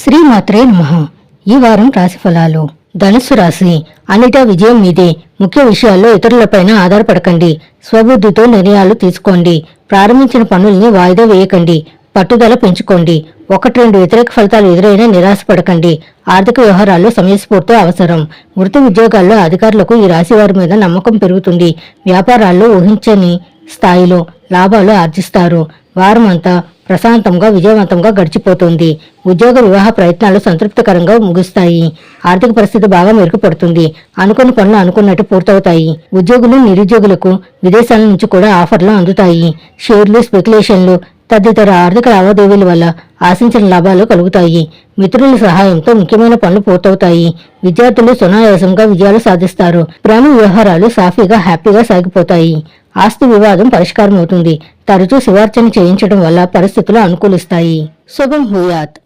శ్రీమాత్రే నమ. ఈ వారం రాశి ఫలాలు. ధనుస్సు రాశి అన్నిటా విజయం మీదే ముఖ్య విషయాల్లో ఇతరులపైన ఆధారపడకండి. స్వబుద్ధితో నిర్ణయాలు తీసుకోండి. ప్రారంభించిన పనుల్ని వాయిదా వేయకండి. పట్టుదల పెంచుకోండి. ఒకటి రెండు వ్యతిరేక ఫలితాలు ఎదురైనా నిరాశపడకండి. ఆర్థిక వ్యవహారాల్లో సమయస్ఫూర్తి అవసరం. వృత్తి ఉద్యోగాల్లో అధికారులకు ఈ రాశి వారి మీద నమ్మకం పెరుగుతుంది. వ్యాపారాల్లో ఊహించని స్థాయిలో లాభాలు ఆర్జిస్తారు. వారమంతా ప్రశాంతంగా విజయవంతంగా గడిచిపోతుంది. ఉద్యోగ వివాహ ప్రయత్నాలు సంతృప్తికరంగా ముగుస్తాయి. ఆర్థిక పరిస్థితి బాగా మెరుగుపడుతుంది. అనుకున్న పనులు అనుకున్నట్టు పూర్తవుతాయి. ఉద్యోగులు నిరుద్యోగులకు విదేశాల నుంచి కూడా ఆఫర్లు అందుతాయి. షేర్లు స్పెక్యులేషన్లు తదితర ఆర్థిక లావాదేవీల వల్ల ఆశించిన లాభాలు కలుగుతాయి. మిత్రుల సహాయంతో ముఖ్యమైన పనులు పూర్తవుతాయి. విద్యార్థులు సునాయాసంగా విజయాలు సాధిస్తారు. ప్రేమ వ్యవహారాలు సాఫీగా హ్యాపీగా సాగిపోతాయి. ఆస్తి వివాదం పరిష్కారం అవుతుంది తరచూ శివార్చన చేయించడం వల్ల పరిస్థితులు అనుకూలిస్తాయి. శుభం హూయాత్.